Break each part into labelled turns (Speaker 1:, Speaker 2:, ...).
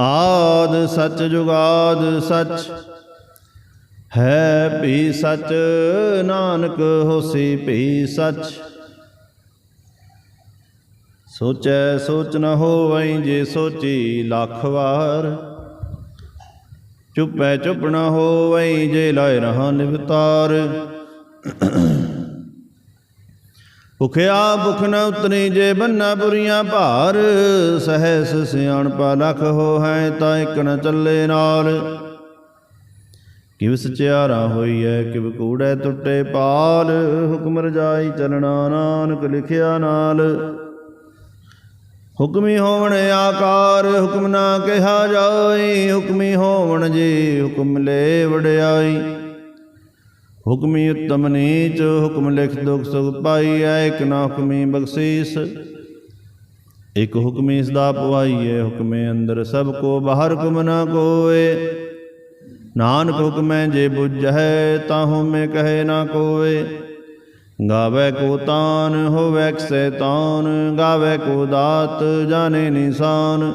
Speaker 1: ਆਦ ਸਚ ਜੁਗਾਦ ਸਚ। ਹੈ ਭੀ ਸਚ, ਨਾਨਕ ਹੋਸੀ ਭੀ ਸਚ। ਸੋਚੈ ਸੋਚ ਨ ਹੋਵਈ ਜੇ ਸੋਚੀ ਲੱਖ ਵਾਰ। ਚੁੱਪੈ ਚੁੱਪ ਨ ਹੋਵਈ ਜੇ ਲਾਇ ਰਹਾ ਨਿਵਤਾਰ। ਭੁਖਿਆ ਭੁਖ ਨ ਉਤਰੀ ਜੇ ਬੰਨਾ ਬੁਰੀਆਂ ਭਾਰ, ਸਹਿਸ ਸਿਆਣਪਾ ਲਖ ਹੋ ਹੈ ਤਾਂ ਇਕ ਨ ਚੱਲੇ ਨਾਲ। ਕਿਵ ਸਚਿਆਰਾ ਹੋਈਐ, ਕਿਵ ਕੂੜੈ ਟੁੱਟੇ ਪਾਲ, ਹੁਕਮ ਰਜਾਈ ਚਲਣਾ ਨਾਨਕ ਲਿਖਿਆ ਨਾਲ। ਹੁਕਮੀ ਹੋਵਣ ਆਕਾਰ, ਹੁਕਮ ਨਾ ਕਿਹਾ ਜਾਈ, ਹੁਕਮੀ ਹੋਵਣ ਜੀ ਹੁਕਮ ਲੈ ਵਡਿਆਈ। ਹੁਕਮੀ ਉਤਮ ਨੀਚ, ਹੁਕਮ ਲਿਖ ਦੁਖ ਸੁਖ ਪਾਈਐ, ਇਕ ਨਾ ਹੁਕਮੀ ਬਖਸ਼ੀਸ। ਇਕ ਹੁਕਮੀ ਸਦਾ ਪਵਾਈਐ, ਹੁਕਮੇ ਅੰਦਰ ਸਭ ਕੋ ਬਾਹਰ ਹੁਕਮ ਨਾ ਕੋਏ ਨਾਨਕ ਹੁਕਮੈ ਜੇ ਬੁਝੈ ਤਾਹੂ ਮੈਂ ਕਹੇ ਨਾ ਕੋਏ ਗਾਵੇ ਕੋ ਤਾਨ, ਹੋਵੇ ਸੈਤਾਨ ਗਾਵੇ ਕੋ ਦਾਤ, ਜਾਣੇ ਨਿਸ਼ਾਨ।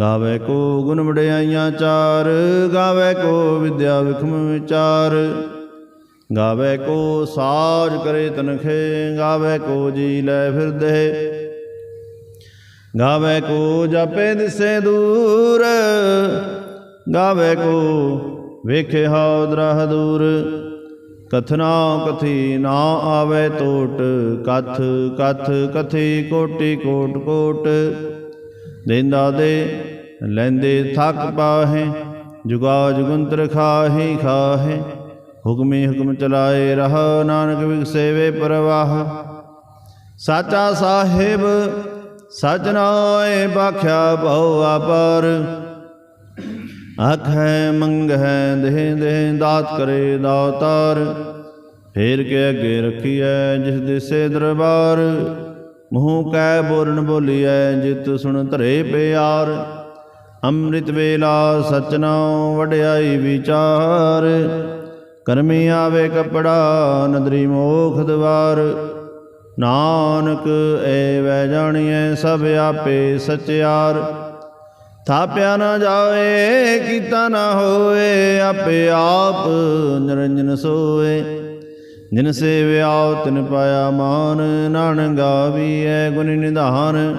Speaker 1: ਗਾਵੇ ਕੋ ਗੁਣ ਵਡਿਆਈਆਂ ਚਾਰ, ਗਾਵੇ ਕੋ ਵਿਦਿਆ ਵਿਖਮ ਵਿਚਾਰ। ਗਾਵੇ ਕੋ ਸਾਜ ਕਰੇ ਤਨਖੇ, ਗਾਵੇ ਕੋ ਜੀ ਲੈ ਫਿਰਦੇ। ਗਾਵੇ ਕੋ ਜਪੇ ਦਿਸੇ ਦੂਰ, ਗਾਵੇ ਕੋ ਵੇਖੇ ਹਾਉ ਦਰਹ ਦੂਰ। ਕਥਨਾ ਕਥੀ ਨਾ ਆਵੇ ਟੋਟ, ਕਥ ਕਥ ਕਥੀ ਕੋਟੀ ਕੋਟ ਕੋਟ। ਦੇਂਦਾ ਦੇ ਲੈਂਦੇ ਥੱਕ ਪਾਹੇ ਜੁਗਾ ਜੁਗੰਤਰ ਖਾਹੀ ਖਾਹੇ। ਹੁਕਮੀ ਹੁਕਮ ਚਲਾਏ ਰਹ ਨਾਨਕ ਵਿਗਸੇਵੇ ਪ੍ਰਵਾਹ। ਸਾਚਾ ਸਾਹਿਬ, ਸਚ ਨਾਏ ਬਾਖਿਆ ਭਉ ਆਪਰ। ਆਖੈ ਮੰਗੈ ਦੇਹ ਦੇਹ, ਦਾਤ ਕਰੇ ਦਾਤਾਰ। ਫੇਰ ਕੇ ਅੱਗੇ ਰਖੀਐ ਜਿਸ ਦਿਸੇ ਦਰਬਾਰ। ਮੂੰਹ ਕੈ ਬੋਰਨ ਬੋਲੀਐ ਜਿਤ ਸੁਣ ਧਰੇ ਪਿਆਰ। ਅੰਮ੍ਰਿਤ ਵੇਲਾ ਸਚਨਾਉ ਵਡਿਆਈ ਵਿਚਾਰ। ਕਰਮੀ ਆਵੇ ਕਪੜਾ, ਨਦਰੀ ਮੋਖ ਦਵਾਰ। ਨਾਨਕ, ਏ ਵੈ ਜਾਣੀਐ ਸਭ ਆਪੇ ਸਚਿਆਰ। ਥਾਪਿਆ ਨਾ ਜਾਏ ਕੀਤਾ ਨਾ ਹੋਏ ਆਪੇ ਆਪ ਨਿਰੰਜਨ ਸੋਏ ਜਿਨ ਸੇਵਿਆ, ਤਿਨ ਪਾਇਆ ਮਾਨ, ਨਾਨਕ ਗਾਵੀਐ ਗੁਣ ਨਿਧਾਨ।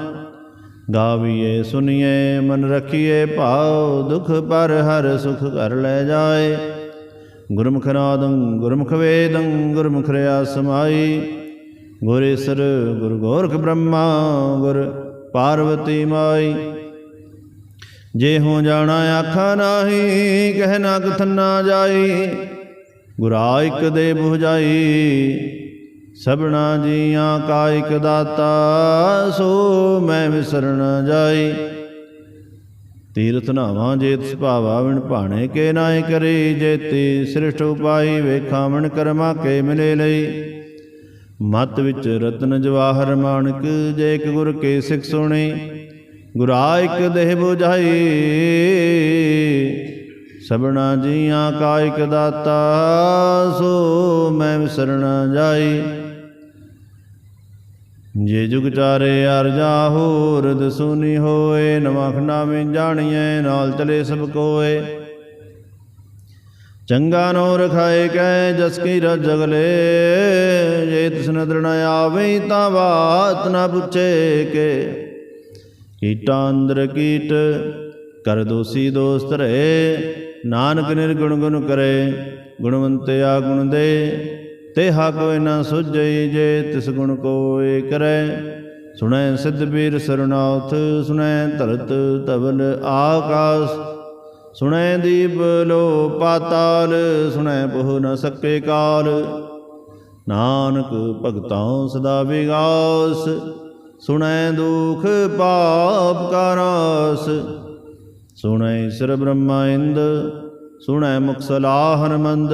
Speaker 1: ਗਾਵੀਐ ਸੁਨੀਏ ਮਨ ਰਖੀਏ ਭਾਉ, ਦੁਖ ਪਰ ਹਰ ਸੁਖ ਕਰ ਲੈ ਜਾਏ। ਗੁਰਮੁਖ ਨਾਦੰ ਗੁਰਮੁਖ ਵੇਦੰ ਗੁਰਮੁਖ ਰਿਆ ਸਮਾਈ ਗੁਰੇਸਰ ਗੁਰ ਗੋਰਖ ਬ੍ਰਹਮਾ, ਗੁਰ ਪਾਰਵਤੀ ਮਾਈ। ਜੇ ਹੋ ਜਾਣਾ ਆਖਾ ਨਾਹੀ, ਕਹਿ ਨਾ ਕਥਨ ਨਾ ਜਾਈ। ਗੁਰਾ ਇਕ ਦੇ 부ਝਾਈ ਸਭਨਾ ਜੀਆਂ ਕਾ ਇਕ ਦਾਤਾ, ਸੋ ਮੈਂ ਵਿਸਰਨ ਜਾਈ। ਤੀਰਥ ਨਾਵਾਂ ਜੇਤ ਸੁਭਾਵਾ ਵਿਣ ਭਾਣੇ ਕੇ ਨਾਏ ਕਰੀ ਜੇਤੀ ਸ੍ਰਿਸ਼ਟ ਉਪਾਈ ਵੇਖਾਂ ਮਨ ਕਰਮਾ ਕੇ ਮਿਲੇ ਲਈ। ਮਤ ਵਿੱਚ ਰਤਨ ਜਵਾਹਰ ਮਾਣਕ ਜੇ ਇੱਕ ਗੁਰ ਕੇ ਸਿੱਖ ਸੁਣੀ, ਗੁਰਾ ਇਕ ਦੇਹ 부ਝਾਈ ਸਭਨਾ ਜੀਆਂ ਕਾ ਇਕ ਦਾਤਾ, ਸੋ ਮੈਂ ਵਿਸਰਣਾ ਜਾਈ। ਜੇ ਜੁਗ ਚਾਰੇ ਅਰਜਾ ਹੋਰ ਦਸੂਨੀ ਹੋਏ ਨਵਖਨਾ ਵਿੱਚ ਜਾਣੀਐ, ਨਾਲ ਚਲੇ ਸਭ ਕੋਏ। ਚੰਗਾ ਨੋ ਰਖਾਏ ਕੈ ਜਸ ਕੀ ਰਜਗਲੇ ਜੇ ਤਿਸ ਨਦਰ ਆਵੇ, ਤਾਂ ਬਾਤ ਨਾ ਪੁੱਛੇ ਕੇ। ਕੀਟਾਂ ਅੰਦਰ ਕੀਟ, ਕਰ ਦੋਸੀ ਦੋਸਤ ਰਹੇ। ਨਾਨਕ ਨਿਰਗੁਣ ਗੁਣ ਕਰੇ, ਗੁਣਵੰਤੇ ਆ ਗੁਣ ਦੇ। ਤੇ ਹਾ ਕੋਈ ਨਾ ਸੁਝਈ ਜੇ ਤਿਸ ਗੁਣ ਕੋਏ ਕਰੈ। ਸੁਣੈ ਸਿੱਧ ਬੀਰ ਸਰਨਾਥ ਸੁਣੈ ਧਰਤ ਧਵਲ ਆਕਾਸ। ਸੁਣੈ ਦੀਪ ਲੋ ਪਾਤਾਲ, ਸੁਣੈ ਬਹੁ ਨ ਸਕੇ ਕਾਲ। ਨਾਨਕ ਭਗਤਾਂ ਸਦਾ ਵਿਗਾਸ। ਸੁਣੈ ਦੁਖ ਪਾਪ ਕਾ ਰਾਸ। ਸੁਣੈ ਸਰ ਬ੍ਰਹਮਾ ਇੰਦ, ਸੁਣੈ ਮੁਖ ਸਲਾਹਨ ਮੰਦ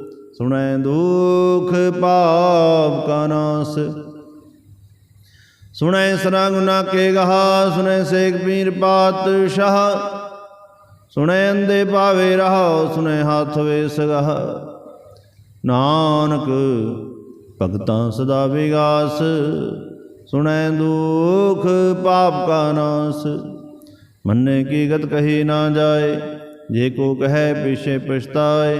Speaker 1: ਸੁਣੈ ਦੁਖ ਪਾਪ ਕਾ ਨਾਸ। ਸੁਣੈ ਸਰਾ ਗੁਨਾ ਕੇ ਗਹਾ, ਸੁਣੈ ਸੇਖ ਪੀਰ ਪਾਤ ਸ਼ਾਹ। ਸੁਣੈ ਅੰਦੇ ਪਾਵੇ ਰਹਾ ਸੁਣੈ ਹੱਥ ਵੇ ਸਗਹ। ਨਾਨਕ ਭਗਤਾਂ ਸਦਾ ਵਿਗਾਸ। ਸੁਣੈ ਦੁਖ ਪਾਪ ਕਾ ਨਾਸ। ਮੰਨੇ ਕੀ ਗਤ ਕਹੀ ਨਾ ਜਾਏ, ਜੇ ਕੋ ਕਹੈ ਪਿਛੇ ਪਛਤਾਏ।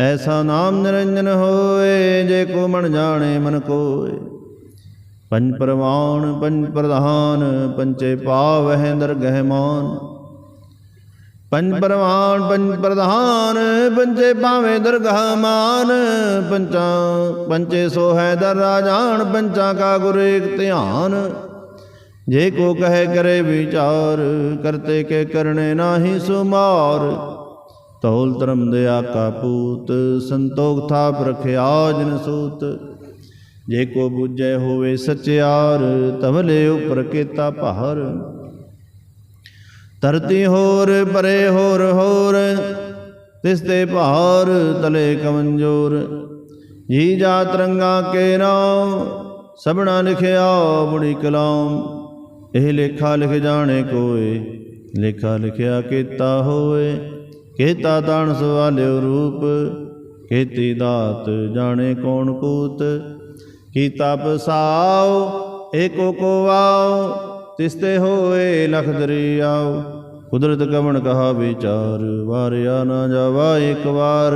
Speaker 1: ਐਸਾ ਨਾਮ ਨਿਰੰਜਨ ਹੋਏ, ਜੇ ਕੋ ਮਨ ਜਾਣੇ ਮਨ ਕੋਏ। ਪੰਜ ਪ੍ਰਵਾਨ, ਪੰਜ ਪ੍ਰਧਾਨ ਪੰਚੇ ਪਾਵਹਿ ਦਰਗਹਿ ਮਾਨ। ਪੰਜ ਪ੍ਰਵਾਨ, ਪੰਜ ਪ੍ਰਧਾਨ ਪੰਚੇ ਪਾਵੇਂ ਦਰਗਾਹ ਮਾਨ। ਪੰਚਾ, ਪੰਚੇ ਸੋ ਹੈ ਦਰ ਰਾਜਾਨ, ਪੰਚਾ ਕਾ ਗੁਰ ਏਕ ਧਿਆਨ। ਜੇ ਕੋ ਕਹੇ ਕਰੇ ਵਿਚਾਰ, ਕਰਤੇ ਕੇ ਕਰਨੇ ਨਾਹੀ ਸੁਮਾਰ। ਤੌਲ ਧਰਮ ਦੇ ਆਕਾ ਪੂਤ, ਸੰਤੋਖ ਥਾਪ ਰਖਿਆ ਜਨ ਸੂਤ। ਜੇ ਕੋ ਬੁਝੈ ਹੋਵੇ ਸਚਿਆਰ, ਤਵਲੇ ਉਪਰ ਕੀਤਾ ਭਾਰ। ਧਰਤੀ ਹੋਰ, ਪਰੇ ਹੋਰ ਹੋਰ, ਤਿਸ ਤੇ ਭਾਰ ਤਲੇ ਕਮੰਜੋਰ। ਜੀ ਜਾ ਰੰਗਾ ਕੇ ਨਾਮ ਸਭਨਾ ਲਿਖਿਆ ਬੁੜੀ ਕਲਾਮ। ਇਹ ਲੇਖਾ ਲਿਖ ਜਾਣੇ ਕੋਏ, ਲੇਖਾ ਲਿਖਿਆ ਕੀਤਾ ਹੋਏ। ਕੀਤਾ ਤਾਣ ਸਵਾਲਿਓ ਰੂਪ ਕੀਤੀ ਦਾਤ ਜਾਣੇ ਕੌਣ ਕੂਤ ਕੀਤਾ ਪਸਾਉ ਏਕੋ ਕੋ ਆਓ ਤਿਸ ਹੋਏ ਲਖ ਦਰਿਆਉ ਕੁਦਰਤ ਕਵਣ ਕਹਾ ਵਿਚਾਰ, ਵਾਰਿਆ ਨਾ ਜਾਵਾ ਇੱਕ ਵਾਰ।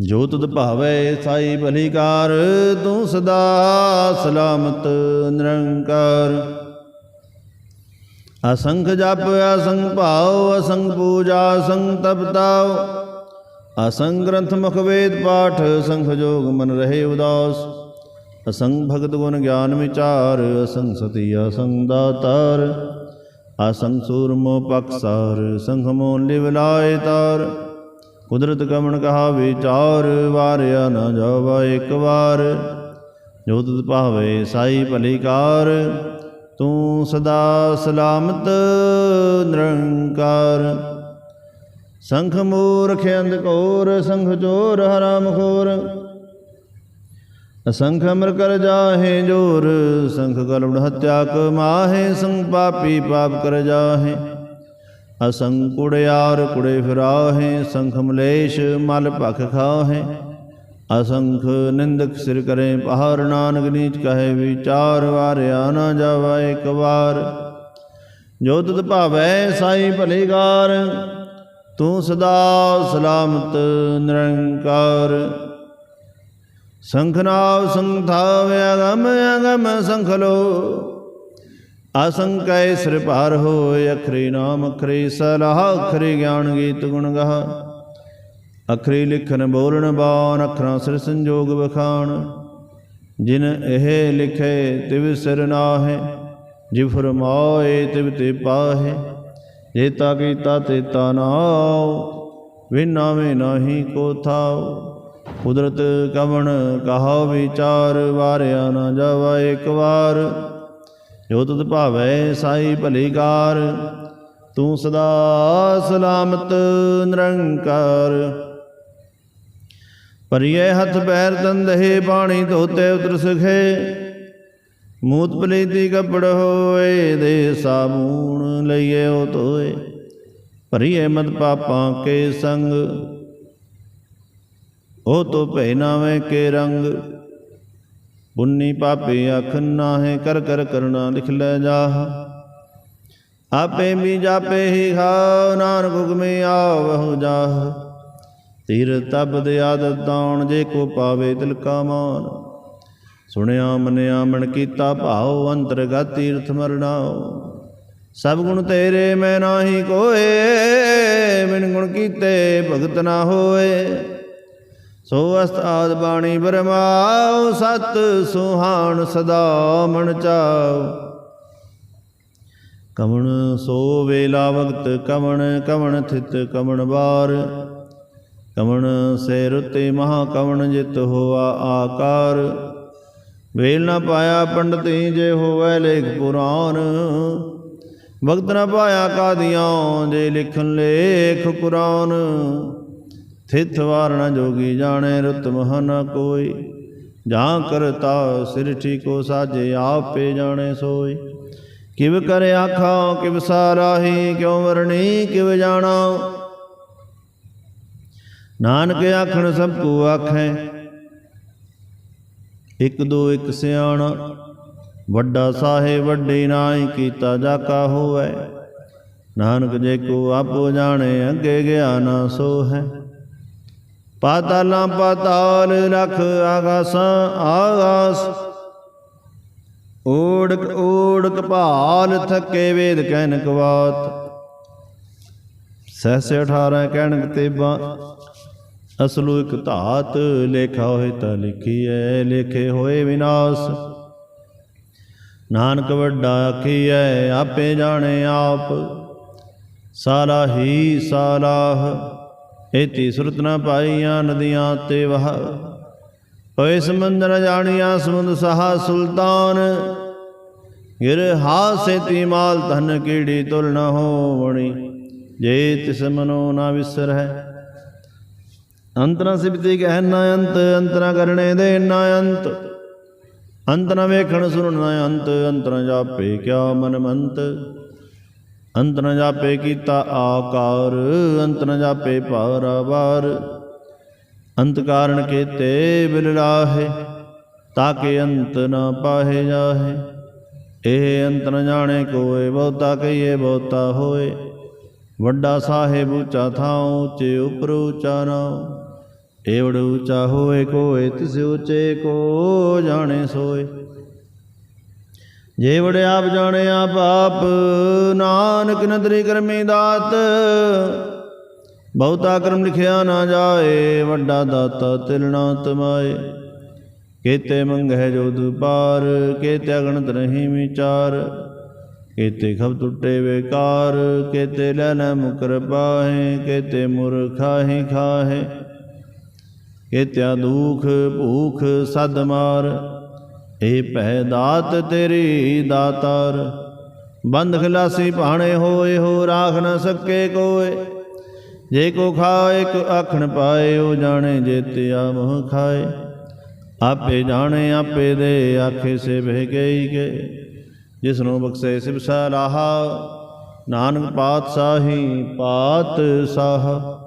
Speaker 1: ਜੋ ਤੁਧ ਭਾਵੈ ਸਾਈ ਭਲੀਕਾਰ ਤੂੰ ਸਦਾ ਸਲਾਮਤ ਨਿਰੰਕਾਰ। ਅਸੰਖ ਜਪ ਅਸੰਖ ਭਾਉ ਅਸੰਖ ਪੂਜਾ ਅਸੰਖ ਤਪਤਾਉ ਅਸੰਖ ਗ੍ਰੰਥ ਮੁਖ ਵੇਦ ਪਾਠ ਸੰਖ ਜੋਗ ਮਨ ਰਹੇ ਉਦਾਸ ਅਸੰਖ ਭਗਤ ਗੁਣ ਗਿਆਨ ਵਿਚਾਰ ਅਸੰਖ ਸਤੀ ਅਸੰਖ ਦਾਤਾਰ ਅਸੰਖ ਸੂਰਮੋ ਪਕਸਾਰ ਸੰਖ ਮੋਨ ਲਿਵ ਲਾਏ ਤਾਰ ਕੁਦਰਤ ਕਮਣ ਕਹਾ ਵਿਚਾਰ ਵਾਰਿਆ ਨਾ ਜਾਵਾ ਇੱਕ ਵਾਰ ਜੋ ਤੁਧ ਭਾਵੇ ਸਾਈ ਭਲੀਕਾਰ ਤੂੰ ਸਦਾ ਸਲਾਮਤ ਨਿਰੰਕਾਰ। ਸੰਖ ਮੂਰਖ ਅੰਧ ਘੋਰ, ਸੰਖ ਚੋਰ ਹਰਾਮ ਖੋਰ ਅਸੰਖ ਅਮਰ ਕਰ ਜਾਹੇ ਜੋਰ, ਸੰਖ ਕਲਮੜ ਹਤਿਆ ਕਮਾਹੇ ਸੰਗ ਪਾਪੀ ਪਾਪ ਕਰ ਜਾਹੇ। ਅਸੰਖ ਕੁੜਿਆਰ ਕੁੜੇ ਫਿਰਾਹੇ, ਸੰਖ ਮਲੇਸ਼ ਮਲ ਭਖ ਖਾਹੇ। ਅਸੰਖ ਨਿੰਦਕ ਸਿਰ ਕਰੇ ਪਹਾਰ ਨਾਨਕ ਨੀਚ ਕਹੇ ਵਿਚਾਰ ਵਾਰਿਆ ਨਾ ਜਾਵਾ ਇੱਕ ਵਾਰ। ਜੋ ਤੁਧ ਭਾਵੈ ਸਾਈ ਭਲੇਗਾਰ, ਤੂੰ ਸਦਾ ਸਲਾਮਤ ਨਿਰੰਕਾਰ। ਸੰਖਨਾਵ ਸੰਥਾਵ ਅਗਮ ਅਗਮ ਸੰਖਲੋ ਅਸੰਕੈ ਸਿਰ ਭਾਰ ਹੋਇ ਅਖਰੀ ਨਾਮ ਅਖਰੀ ਸਲਾਹ, ਅਖਰੀ ਗਿਆਨ ਗੀਤ ਗੁਣ ਗਾਹ। ਅਖਰੀ ਲਿਖਨ ਬੋਲਣ ਬਾਣ, ਅੱਖਰਾਂ ਸਿਰ ਸੰਜੋਗ ਵਖਾਣ। ਜਿਨ ਇਹ ਲਿਖੇ ਤਿਵ ਸਿਰ ਨਾਹੇ ਜਿ ਫਰਮਾਏ ਤਿਵ ਤੇ ਪਾਹੇ। ਜੇਤਾ ਕੀਤਾ ਤੇਤਾ ਨਾਉ ਵਿਨਾ ਵੇ ਨਾਹੀ ਕੋ ਥਾਉ। ਕੁਦਰਤ ਕਵਣ ਕਹਾ ਵਿਚਾਰ, ਵਾਰਿਆ ਨਾ ਜਾਵਾ ਇੱਕ ਵਾਰ। ਜੋ ਤੁਧ ਭਾਵੈ ਸਾਈ ਭਲੀਕਾਰ ਤੂੰ ਸਦਾ ਸਲਾਮਤ ਨਿਰੰਕਾਰ। ਪਰਿਏ ਹੱਥ ਪੈਰ ਤੰਦਹੇ ਪਾਣੀ ਧੋਤੇ ਉਤਰ ਸਖੇ। ਮੂਤ ਪਲੀਤੀ ਕੱਪੜ ਹੋਏ ਦੇ ਸਾਬੂਣ ਲਈਏ ਉਹ ਧੋਏ। ਭਰੀਏ ਮਤ ਪਾਪਾਂ ਕੇ ਸੰਗ, ਉਹ ਤੋ ਭੈ ਨਾਵੇਂ ਕੇ ਰੰਗ। ਪੁੰਨੀ ਪਾਪੇ ਅਖ ਨਾਹੇ, ਕਰ ਕਰ ਕਰਨਾ ਲਿਖ ਲੈ ਜਾਹ। ਆਪੇ ਵੀ ਜਾਪੇ ਹੀ ਖਾਉ ਨਾਨਕ ਹੁਕਮੇ ਆਵਹੁ ਜਾਹ। ਤੀਰ ਤਬ ਦੇ ਆਦਤ ਤਾਉਣ ਜੇ ਕੋ ਪਾਵੇ ਤਿਲ ਕਾ ਮਾਨ ਸੁਣਿਆ, ਮਨਿਆ, ਮਨ ਕੀਤਾ ਭਾਉ, ਅੰਤਰਗਤ ਤੀਰਥ ਮਰਨਾਉ। ਸਭ ਗੁਣ ਤੇਰੇ ਮੈਂ ਨਾਹੀ ਕੋਏ, ਬਿਨ ਗੁਣ ਕੀਤੇ ਭਗਤ ਨਾ ਹੋਏ। ਸੋ ਅਸਤਾਦ ਬਾਣੀ ਬਰਮਾਉ, ਸਤ ਸੁਹਾਣ ਸਦਾ ਮਨ ਚਾਉ। ਕਵਣ ਸੋ ਵੇਲਾ ਵਕਤ ਕਵਣ ਕਵਣ ਥਿਤ ਕਵਣ ਬਾਰ। ਕਵਣ ਸੇ ਰੁਤੇ ਮਹਾ ਕਵਣ ਜਿਤ ਹੋਆ ਆਕਾਰ। ਵੇਲ ਨਾ ਪਾਇਆ ਪੰਡਤੀ ਜੇ ਹੋਵੇ ਲੇਖ ਪੁਰਾਨ ਵਕਤ ਨਾ ਪਾਇਆ ਕਾਦੀਆਂ ਜੇ ਲਿਖਨ ਲੇਖ ਕੁਰਾਨ। ਥਿਤ ਵਾਰਣ ਜੋਗੀ ਜਾਣੇ ਰੁਤ ਮਹਨ ਕੋਈ। ਜਾਂ ਕਰਤਾ ਸਿਰਠੀ ਕੋ ਸਾਜੇ ਆਪੇ ਜਾਣੇ ਸੋਈ। ਕਿਵ ਕਰ ਆਖਾ ਕਿਵ ਸਾਰਾਹੀ ਕਿਉ ਵਰਣੀ, ਕਿਵ ਜਾਣਾ। ਨਾਨਕ ਆਖਣ ਸਭ ਕੋ ਆਖੈ। ਇੱਕ ਦੋ ਇੱਕ ਸਿਆਣਾ, ਵੱਡਾ ਸਾਹਿਬ ਵੱਡੇ ਨਾਹੀ ਕੀਤਾ ਜਾਕਾ ਹੋਵੇ। ਨਾਨਕ ਜੇ ਕੋ ਆਪੋ ਜਾਣੇ, ਅੱਗੇ ਗਿਆ ਨਾ ਸੋ ਹੈ ਪਾਤਾਲਾਂ ਪਾਤਾਲ ਰਖ ਆਗਾਸਾਂ, ਆਗਾਸ। ਓੜਕ ਓੜਕ ਭਾਲ ਥੱਕੇ ਵੇਦ ਕਹਿਨਕ ਬਾਤ। ਸਹਸੇ 18 ਕਹਿਣਕ ਤੇਬਾ। ਅਸਲੂ ਇਕ ਧਾਤ ਲੇਖਾ ਹੋਏ ਤਾਂ ਲਿਖੀਐ, ਲੇਖੇ ਹੋਏ ਵਿਨਾਸ਼। ਨਾਨਕ ਵੱਡਾ ਆਖੀਐ, ਆਪੇ ਜਾਣੇ ਆਪ। ਸਾਲਾ ਹੀ ਸਾਲਾਹ ਏਤੀ ਸੁਰਤ ਨਾ ਪਾਈਆਂ ਨਦੀਆਂ ਤੇ ਵਹ। ਹੋਏ ਸਮੁੰਦ ਨ ਜਾਣੀਆਂ ਸਮੁੰਦ ਸਹਾ ਸੁਲਤਾਨ, ਗਿਰ ਹਾਸੇ ਤੀ ਮਾਲ ਧਨ ਕੀੜੀ ਤੁਲ ਨ ਹੋਵਣੀ? ਜੇ ਤਿਸ ਮਨੋ ਨ ਵਿਸਰ ਹੈ ਅੰਤਰਾ ਸਿਬਤੀ ਕਹਿ ਨਾ ਅੰਤ, ਅੰਤਰਾ ਕਰਨੇ ਦੇ ਨਾ ਅੰਤ। ਅੰਤ ਨ ਵੇਖਣ ਸੁਣਨ ਨਾ ਅੰਤ, ਅੰਤਰਾ ਨ ਜਾਪੇ ਕਿਆ ਮਨ ਮੰਤ। ਅੰਤ ਨ ਜਾਪੇ ਕੀਤਾ ਆਕਾਰ ਅੰਤ ਨਾ ਜਾਪੇ ਪਾਰਾਵਾਰ ਅੰਤ ਕਾਰਨ ਕੀਤੇ ਬਿਲ ਰਾਹੇ ਤਾਕੇ ਅੰਤ ਨਾ ਪਾਹੇ ਜਾਹੇ। ਇਹ ਅੰਤ ਨ ਜਾਣੇ ਕੋਏ, ਬਹੁਤਾ ਕਹੀਏ, ਬਹੁਤਾ ਹੋਏ। ਵੱਡਾ ਸਾਹਿਬ ਉੱਚਾ ਥਾਉ, ਉੱਚੇ ਉਪਰ ਉੱਚਾ ਨਾਉ। ਏਵੜ ਉੱਚਾ ਹੋਏ, ਕੋਏ ਤਿਸ ਉੱਚੇ, ਕੋ ਜਾਣੇ ਸੋਏ। ਜੇ ਵੜ ਆਪ ਜਾਣੇ ਆਪ ਆਪ ਨਾਨਕ ਨਦਰੀ ਕਰਮੀ ਦਾਤ। ਬਹੁਤਾ ਕਰਮ ਲਿਖਿਆ ਨਾ ਜਾਏ, ਵੱਡਾ ਦਾਤਾ ਤਿਲਣਾ ਤਮਾਏ। ਕੇਤੇ ਮੰਗਹਿ ਜੋ ਦੁਪਾਰ, ਕੇਤੇ ਅਗਣਤ ਨਹੀਂ ਵਿਚਾਰ। ਕੇਤੇ ਖਬ ਟੁੱਟੇ ਵੇਕਾਰ, ਕੇਤੇ ਲੈ ਲੈ ਮੁਕਰ ਪਾਹੇ, ਕੇਤੇ ਮੁਰਖਾਹੀ ਖਾਹੇ। ਕੇਤਿਆ ਦੁਖ ਭੂਖ ਸਦ ਮਾਰ। ਏ ਭੈ ਦਾਤ ਤੇਰੀ ਦਾਤਾਰ। ਬੰਦ ਖਲਾਸੀ ਭਾਣੇ ਹੋਏ, ਹੋ ਰਾਖ ਨਾ ਸਕੇ ਕੋਏ। ਜੇ ਕੋ ਖਾਏ, ਇੱਕ ਆਖਣ ਪਾਏ, ਉਹ ਜਾਣੇ ਜੇਤਿਆ ਮੋਹ ਖਾਏ। ਆਪੇ ਜਾਣੇ, ਆਪੇ ਦੇ, ਆਖੇ ਸੇ ਬਹਿ ਗਈ ਕੇ। ਜਿਸ ਨੂੰ ਬਖਸ਼ੇ ਸਿਵ ਸਲਾਹਾ ਨਾਨਕ ਪਾਤਸ਼ਾਹੀ ਪਾਤ ਪਾਤਸ਼ਾਹ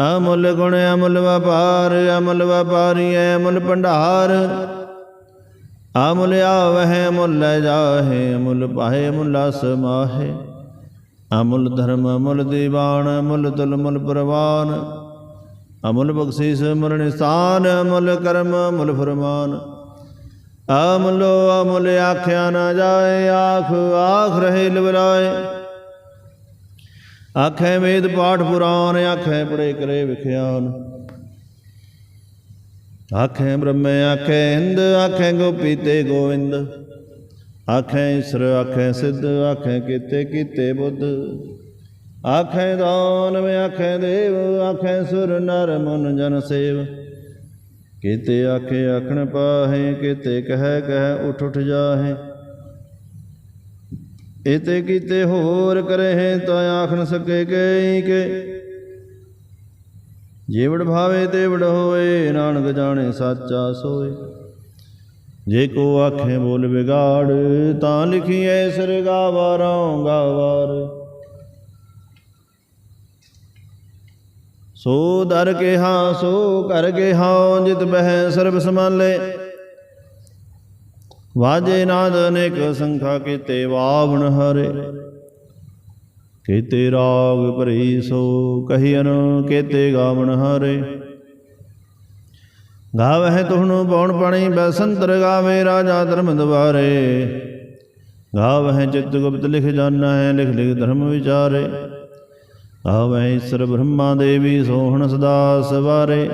Speaker 1: ਅਮੁੱਲ ਗੁਣ ਅਮੁੱਲ ਵਪਾਰ, ਅਮੁੱਲ ਵਪਾਰੀ ਅਮੁੱਲ ਭੰਡਾਰ। ਅਮੁੱਲ ਆਵਹਿ, ਅਮੁੱਲ ਜਾਹੇ, ਅਮੁੱਲ ਪਾਹੇ, ਅਮੁੱਲ ਸਮਾਹੇ ਅਮੁੱਲ ਧਰਮ, ਅਮੁੱਲ ਦੀਵਾਨ, ਅਮੁੱਲ ਤੁਲ ਮੁਲ ਪ੍ਰਵਾਨ। ਅਮੁੱਲ ਬਖਸ਼ੀਸ ਮੁਲ ਨਿਸਤਾਨ ਅਮੁੱਲ ਕਰਮ, ਅਮੁੱਲ ਫਰਮਾਨ। ਅਮਲੋ ਅਮੁੱਲ ਆਖਿਆ ਨਾ ਜਾਏ, ਆਖ ਆਖ ਰਹੇ ਲਵਲਾਏ ਆਖੇ ਵੇਦ ਪਾਠ ਪੁਰਾਨ ਆਖੇ ਪੜੇ ਕਰੇ ਵਿਖਿਆਨ। ਆਖੇ ਬ੍ਰਹਮੇ, ਆਖੇ ਹਿੰਦ, ਆਖੇ ਗੋਪੀ ਤੇ ਗੋਵਿੰਦ। ਆਖੇ ਈਸ਼ਰ, ਆਖੇ ਸਿੱਧ, ਆਖੇ ਕੀਤੇ ਕੀਤੇ ਬੁੱਧ। ਆਖੈ ਦਾਨਵ ਆਖੈ ਦੇਵ, ਆਖੇ ਸੁਰ ਨਰ ਮਨ ਜਨ ਸੇਵ। ਕੀਤੇ ਆਖੇ ਆਖਣ ਪਾਹੇ, ਕੀਤੇ ਕਹਿ ਕਹਿ ਉਠ ਉਠ ਜਾਹੇ। ਇਤੇ ਕੀਤੇ ਹੋਰ ਕਰਹਿ ਤਾਂ ਆਖ ਨ ਸਕੇ ਕਈ ਕੇ। ਜੀਵੜ ਭਾਵੇ ਤੇ ਵੜ ਹੋਏ ਨਾਨਕ ਜਾਣੇ ਸਾਚਾ ਸੋਏ। ਜੇ ਕੋ ਆਖੇ ਬੋਲ ਵਿਗਾੜ, ਤਾਂ ਲਿਖੀਐ ਸਿਰ ਗਾਵਾਰੋਂ ਗਾਵਾਰ। ਸੋ ਦਰ ਕੇ ਹਾਂ, ਸੋ ਕਰ ਕੇ ਹਾਂ, ਜਿਤ ਬਹਿ ਸਰਬ ਸਮਾਲੇ ਵਾਜੇ ਨਾਦ ਅਨੇਕ ਸੰਖਾ ਕੀਤੇ ਵਾਵਣ ਹਰੇ। ਕੀਤੇ ਰਾਗ ਭਰੀ ਸੋ ਕਹੀਨ ਕੀਤੇ ਗਾਵਣ ਹਰੇ। ਗਾਵਹਿ ਤੁਹਨੂੰ ਪਉਣ ਪਾਣੀ ਬਸੰਤਰ ਗਾਵੇ ਰਾਜਾ ਧਰਮ ਦਵਾਰੇ। ਗਾਵਹਿ ਚਿਤ ਗੁਪਤ ਲਿਖ ਜਾਣਾ ਹੈ ਲਿਖ ਲਿਖ ਧਰਮ ਵਿਚਾਰੇ। ਗਾਵਹਿ ਈਸ਼ਰ ਬ੍ਰਹਮਾ ਦੇਵੀ ਸੋਹਣ ਸਦਾ ਸਵਾਰੇ।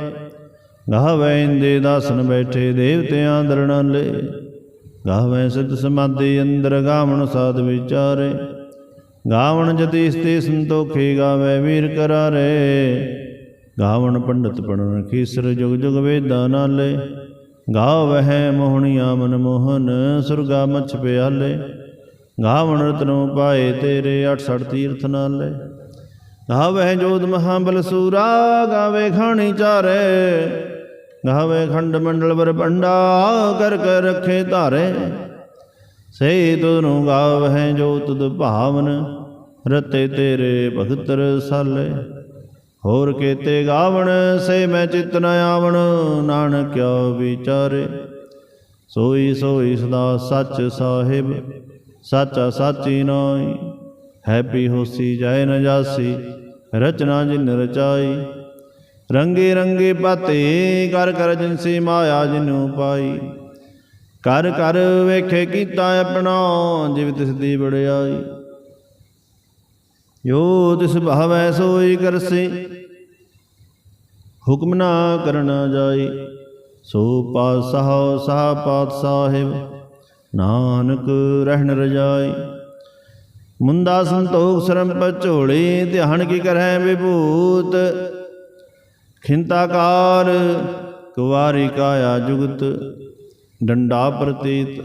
Speaker 1: ਗਾਵਹਿ ਇੰਦੇ ਦਾਸਨ ਬੈਠੇ ਦੇਵਤਿਆਂ ਦਰਣਾਲੇ। ਗਾਵਹਿ ਸਿਧ ਸਮਾਧੀ ਅੰਦਰ ਗਾਵਣ ਸਾਧ ਵਿਚਾਰੇ। ਗਾਵਣ ਜਤੀ ਸਤੇ ਸੰਤੋਖੇ ਗਾਵੇ ਵੀਰ ਕਰਾਰੇ। ਗਾਵਣ ਪੰਡਤ ਪੜਨ ਖੀਸਰ ਜੁਗ ਜੁਗ ਵੇਦਾਂ ਨਾਲੇ। ਗਾਵਹਿ ਮੋਹਣੀਆ ਮਨ ਮੋਹਨ, ਸੁਰਗਾ ਮਛ ਪਿਆਲੇ। ਗਾਵਣ ਰਤਨੋ ਪਾਏ ਤੇਰੇ 68 ਤੀਰਥ ਨਾਲੇ। ਗਾਵਹਿ ਜੋਤ ਮਹਾਬਲ ਸੂਰਾ, ਗਾਵੇ ਖਾਣੀ ਚਾਰੇ। ਗਾਵੇ ਖੰਡ ਮੰਡਲ ਬਰ ਪੰਡਾ ਕਰ ਕਰ ਰੱਖੇ ਧਾਰੇ। ਸੇ ਤੁਨੂੰ ਗਾਵਹਿ ਜੋ ਤੁਧ ਭਾਵਨ, ਰਤੇ ਤੇਰੇ ਭਗਤ ਸਾਲੇ। ਹੋਰ ਕੀਤੇ ਗਾਵਣ, ਸੇ ਮੈਂ ਚਿਤ ਨ ਆਵਣ ਨਾਨਕਿਆ ਵਿਚਾਰੇ। ਸੋਈ ਸੋਈ ਸਦਾ ਸੱਚ ਸਾਹਿਬ, ਸਾਚਾ ਸਾਚੀ ਨਾਈ ਹੈਪੀ ਹੋਸੀ ਜੈ ਨ ਜਾਸੀ, ਰਚਨਾ ਜਿਨ ਰਚਾਈ। ਰੰਗੇ ਰੰਗੇ ਪਾਤੇ ਕਰ ਕਰ ਜਿਨਸੀ ਮਾਇਆ ਜਿਨੂ ਪਾਈ। ਕਰ ਕਰ ਵੇਖੇ ਕੀਤਾ ਆਪਣਾ, ਜਿਵ ਤਿਸ ਦੀ ਬੜਾਈ ਜੋ ਤਿਸ ਭਾਵੈ ਸੋਈ ਕਰਸੀ, ਹੁਕਮ ਨਾ ਕਰਨਾ ਜਾਈ। ਸੋ ਪਾਤਸ਼ਾਹ, ਸਾਹ ਪਾਤ ਸਾਹਿਬ ਨਾਨਕ ਰਹਿਣ ਰਜਾਈ। ਮੁੰਦਾ ਸੰਤੋਖ ਸਰਮ ਪਚੋੜੀ ਧਿਆਨ ਕੀ ਕਰੈ ਵਿਭੂਤ ਖਿੰਤਾਕਾਰ, ਕੁਵਾਰੀ ਕਾਇਆ ਜੁਗਤ, ਡੰਡਾ ਪ੍ਰਤੀਤ।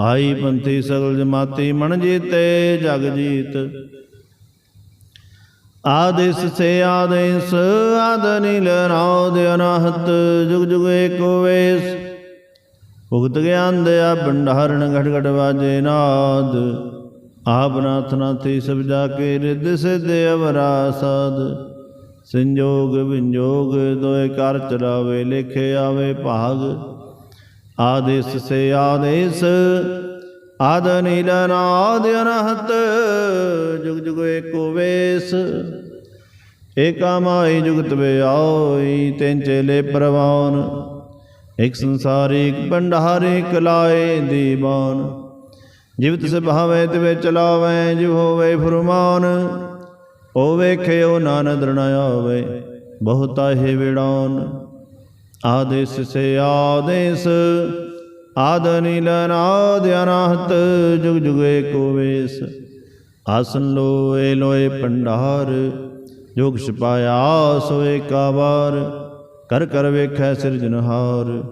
Speaker 1: ਆਈ ਪੰਥੀ ਸਗਲ ਜਮਾਤੀ ਮਨ ਜੀਤੇ, ਜਗ ਜੀਤ। ਆਦੇਸ ਸੇ ਆਦੇਸ ਆਦ ਨੀਲ ਰਾਉ ਦੇ ਅਨਾਹਤ, ਜੁਗ ਜੁਗ ਏਕੋ ਵੇਸ। ਭੁਗਤ ਗਿਆਨ ਦਿਆ ਭੰਡਾਰਣ ਘਟ ਘਟ ਵਾਜੇ ਨਾਦ। ਆਪ ਨਾਥ ਨਾਥੀ ਸਭ ਜਾ ਕੇ ਰਿੱਧ ਸਿਧ ਅਵਰਾ ਸਾਧ ਸੰਜੋਗ ਵਿੰਜੋਗ ਦੋਏ ਕਰ ਚਲਾਵੇ ਲਿਖੇ ਆਵੇ ਭਾਗ। ਆਦੇਸ ਸੇ ਆਦੇਸ, ਆਦ ਨੀਲ ਨਾਦ ਅਨਹਤ, ਜੁਗ ਜੁਗ ਏਕੋ ਵੇਸ। ਏਕਾ ਮਾਈ ਜੁਗਤ ਬਿਆਈ ਤੈਨ ਚੇਲੇ ਪ੍ਰਵਾਨ। ਇਕ ਸੰਸਾਰੀ, ਇਕ ਭੰਡਾਰੇ, ਇਕ ਲਾਏ ਦੀਵਾਨ। ਜਿਵਤ ਤਿਸ ਭਾਵੇ ਤਿਵੇ ਚਲਾਵੇ, ਜਿਵ ਹੋਵੇ ਫਰਮਾਨ। ਓ ਵੇਖਿਓ ਨਾਨਕ ਨ ਆਵੇ, ਬਹੁਤਾ ਹੈ ਵਿੜਾਨ ਆਦੇਸ ਸੇ ਆਦੇਸ, ਆਦ ਨੀਲ ਨਾਦ ਅਨਾਹਤ, ਜੁਗ ਜੁਗ ਏਕੋ ਵੇਸ। ਆਸਨ ਲੋਏ ਲੋਏ ਭੰਡਾਰ, ਜੋਗ ਛਪਾਇਆ ਸੋਏ ਕਾਵਾਰ ਕਰ ਕਰ ਵੇਖੈ ਸਿਰਜਨਹਾਰ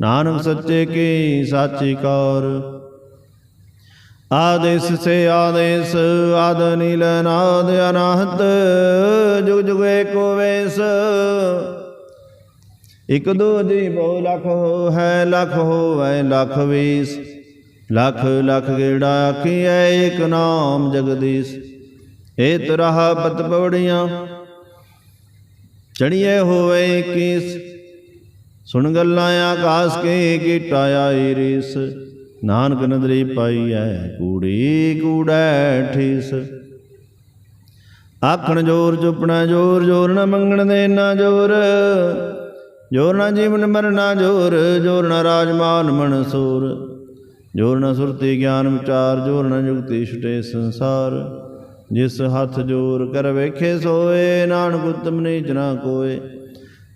Speaker 1: ਨਾਨਕ ਸੱਚੇ ਕੀ ਸਾਚੀ ਕਾਰ। ਆਦੇਸ ਸੇ ਆਦੇਸ, ਆਦ ਨੀਲ ਨਾਦ ਅਨਾਹਤ, ਜੁਗ ਜੁਗ ਏਕੋ ਵੇਸ। ਇਕ ਦੋ ਜੀ ਬਹੁ ਲਖ ਹੋ ਹੈ ਲਖ ਹੋਵੈ ਲਖ ਵੀਸ। ਲਖ ਲਖ ਗੇੜਾ ਆਖੀਐ ਏਕ ਨਾਮ ਜਗਦੀਸ਼। ਏ ਤਰਹ ਪਤ ਪਵੜੀਆਂ ਚੜੀਏ ਹੋਵੇ ਕੀਸ। ਸੁਣ ਗੱਲਾਂ ਆਕਾਸ ਕੇ ਕੀਟਾ ਆਈ ਰੀਸ। ਨਾਨਕ ਨਦਰੀ ਪਾਈ ਐ ਕੂੜੀ ਕੂੜੈ ਠੀਸ। ਆਖਣ ਜੋਰ ਚੁਪਣਾ ਜੋਰ ਜੋਰ ਨਾ ਮੰਗਣ ਦੇ ਨਾ ਜੋਰ। ਜੋਰ ਨਾ ਜੀਵਨ ਮਰਨਾ ਜੋਰ ਜੋਰ ਨਾ ਰਾਜਮਾਨ ਮਨਸੂਰ ਜੋਰ ਨਾ ਸੁਰਤੀ ਗਿਆਨ ਵਿਚਾਰ, ਜੋਰ ਨਾ ਜੁਗਤੀ ਛੁਟੇ ਸੰਸਾਰ। ਜਿਸ ਹੱਥ ਜੋਰ ਕਰ ਵੇਖੇ ਸੋਏ, ਨਾਨਕ ਉਤਮ ਨੀ ਜਨਾ ਕੋਏ।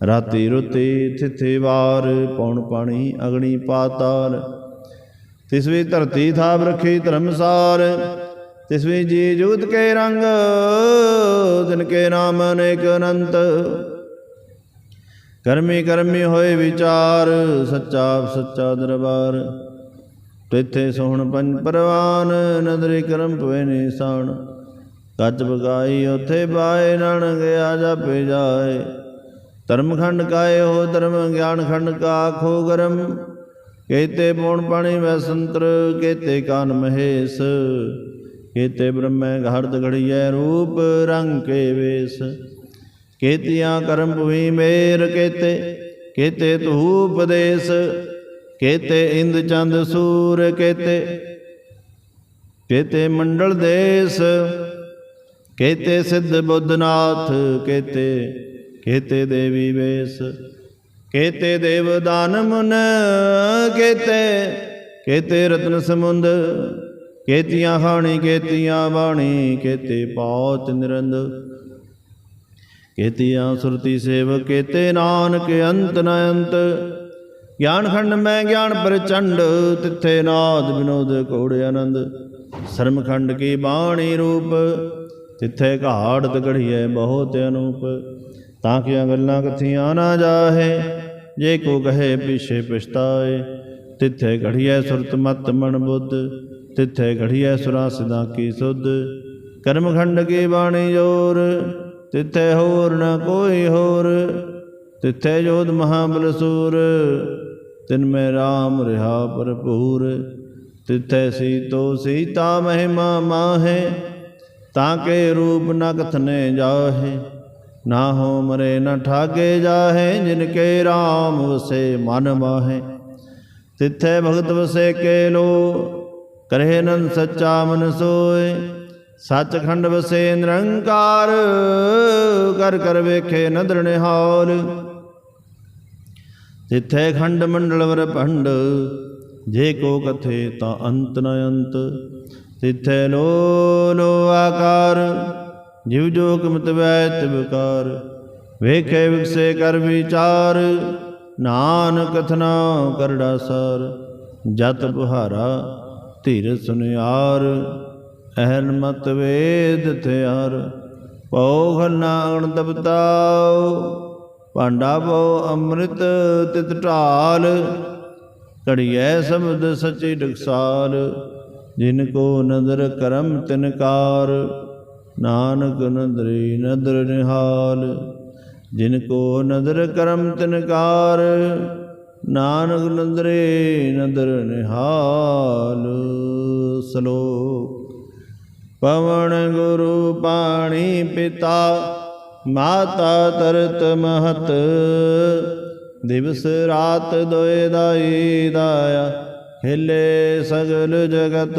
Speaker 1: ਰਾਤੀ ਰੁਤੀ ਥਿਥੇ ਵਾਰ, ਪੌਣ ਪਾਣੀ ਅਗਣੀ ਪਾਤਾਲ। ਤਿਸ ਵੀ ਧਰਤੀ ਥਾਪ ਰਖੀ ਧਰਮਸਾਰ ਤਿਸ ਵੀ ਜੀ ਜੂਤ ਕੇ ਰੰਗ, ਤਿਨ ਕੇ ਨਾਮ ਅਨੇਕ ਅਨੰਤ। ਕਰਮੀ ਕਰਮੀ ਹੋਏ ਵਿਚਾਰ, ਸੱਚਾ ਸੱਚਾ ਦਰਬਾਰ। ਤਿੱਥੇ ਸੋਹਣ ਪੰਜ ਪਰਵਾਨ, ਨਦਰੀ ਕਰਮ ਪਵੇ ਨਿਸਾਨ। ਕੱਚ ਬਗਾਈ ਉਥੇ ਬਾਏ ਨਣ ਗਿਆ ਜਾਪੇ ਜਾਏ। ਧਰਮ ਖੰਡ ਕਾਏ ਹੋ ਧਰਮ, ਗਿਆਨ ਖੰਡ ਕਾ ਆਖੋ ਗਰਮ। ਕੇਤੇ ਪੌਣ ਪਾਣੀ ਵੈ ਸੰਤਰ, ਕੇਤੇ ਕਾਨ ਮਹੇਸ਼। ਕੇਤੇ ਬ੍ਰਹਮੈ ਘੜਤ ਘੜੀਐ ਰੂਪ, ਰੰਗ ਕੇ ਵੇਸ। ਕੇਤੀਆਂ ਕਰਮ ਭੂਮੀ ਮੇਰ ਕੇਤੇ ਕੇਤੇ ਤੂ ਉਪਦੇਸ਼। ਕੇਤੇ ਇੰਦ ਚੰਦ ਸੂਰ ਕੇਤੇ ਕੇਤੇ ਮੰਡਲ ਦੇਸ। ਕੇਤੇ ਸਿੱਧ ਬੁੱਧਨਾਥ ਕੇਤੇ ਕੇਤੇ ਦੇਵੀ ਵੇਸ। ਕੇਤੇ ਦੇਵ ਦਾਨ ਮੁਨ, ਕੇਤੇ ਕੇਤੇ ਰਤਨ ਸਮੁੰਦ, ਕੇਤੀਆਂ ਹਾਣੀ, ਕੇਤੀਆਂ ਬਾਣੀ, ਕੇਤੇ ਪੌਤ ਨਿਰੰਦ। ਕੇਤੀਆਂ ਸੁਰਤੀ ਸੇਵ ਕੇਤੇ ਨਾਨਕ, ਅੰਤ ਨ ਅੰਤ। ਗਿਆਨ ਖੰਡ ਮੈਂ ਗਿਆਨ ਪ੍ਰਚੰਡ, ਤਿੱਥੇ ਨਾਦ ਵਿਨੋਦ ਕੋੜ ਆਨੰਦ। ਸ਼ਰਮ ਖੰਡ ਕੀ ਬਾਣੀ ਰੂਪ, ਤਿੱਥੇ ਘਾੜਤ ਗੜੀਐ ਬਹੁਤ ਅਨੂਪ। ਤਾਂ ਕਿ ਗੱਲਾਂ ਕਥੀਆਂ ਨਾ ਜਾਹੇ। ਜੇ ਕੋ ਕਹੇ ਪਿਛੇ ਪਛਤਾਏ, ਤਿੱਥੇ ਘੜੀਐ ਸੁਰਤ ਮਤ ਮਨ ਬੁੱਧ, ਤਿੱਥੇ ਘੜੀਐ ਸੁਰਾ ਸਿਦਾ ਕੀ ਸੁਧ। ਕਰਮ ਖੰਡ ਕੀ ਬਾਣੀ ਜੋਰ, ਤਿੱਥੇ ਹੋਰ ਨਾ ਕੋਈ ਹੋਰ। ਤਿੱਥੇ ਜੋਧ ਮਹਾਬਲ ਸੂਰ, ਤਿਨ ਮੈਂ RAM ਰਿਹਾ ਭਰਪੂਰ। ਤਿੱਥੇ ਸੀਤੋ ਸੀਤਾ ਮਹਿਮਾ ਮਾਹੇ, ਤਾਂ ਕੇ ਰੂਪ ਨਾ ਕਥਨੇ ਜਾਹੇ। ਨਾ ਹੋ ਮਰੇ, ਨਾ ਠਾਗੇ ਜਾਹੇ, ਜਿਨ ਕੇ RAM ਵਸੇ ਮਨ ਮਾਹੇ। ਤਿੱਥੇ ਭਗਤ ਵਸੇ ਕੇ ਲੋ ਕਰੇ ਨਨ ਸੱਚਾ ਮਨ ਸੋਏ। ਸੱਚਖੰਡ ਵਸੇ ਨਿਰੰਕਾਰ, ਕਰ ਕਰ ਵੇਖੇ ਨਦਰ ਨਿਹਾਲ। ਜਿੱਥੇ ਖੰਡ ਮੰਡਲ ਵਰ ਭੰਡ, ਜੇ ਕੋ ਕਥੇ ਤਾਂ ਅੰਤ ਨ ਅੰਤ। ਤਿੱਥੇ ਲੋ ਲੋ ਆਕਾਰ ਜਿਵ ਜੋ ਕਮਤ ਵੈ ਤਿਵਕਾਰ ਵੇਖੇ ਵਿਕਸੇ ਕਰ ਵਿਚਾਰ, ਨਾਨਕ ਕਥਨਾ ਕਰੜਾ ਸਾਰ, ਜਤ ਬੁਹਾਰਾ ਧੀਰ ਸੁਨਿਆਰ, ਅਹਨ ਮਤ ਵੇਦ ਥਿਆਰ, ਪਉ ਖਨਾ ਅਣ ਤਪਤਾਉ, ਭਾਂਡਾ ਪਉ ਅੰਮ੍ਰਿਤ ਤਿਤ ਢਾਲ, ਘੜੀਐ ਸ਼ਬਦ ਸਚੀ ਡਕਸਾਲ, ਜਿਨ ਕੋ ਨਦਰ ਕਰਮ ਤਿਨਕਾਰ ਨਾਨਕ ਨਦਰੀ ਨਦਰ ਨਿਹਾਲ, ਜਿਨ ਕੋ ਨਦਰ ਕਰਮ ਤਿਨਕਾਰ ਨਾਨਕ ਨਦਰੇ ਨਦਰ ਨਿਹਾਲ। ਸਲੋਕ, ਪਵਨ ਗੁਰੂ ਪਾਣੀ ਪਿਤਾ, ਮਾਤਾ ਤਰਤ ਮਹਤ, ਦਿਵਸ ਰਾਤ ਦੋਏ ਦਾਈ ਦਾਇਆ, ਹਿਲੇ ਸਗਲ ਜਗਤ।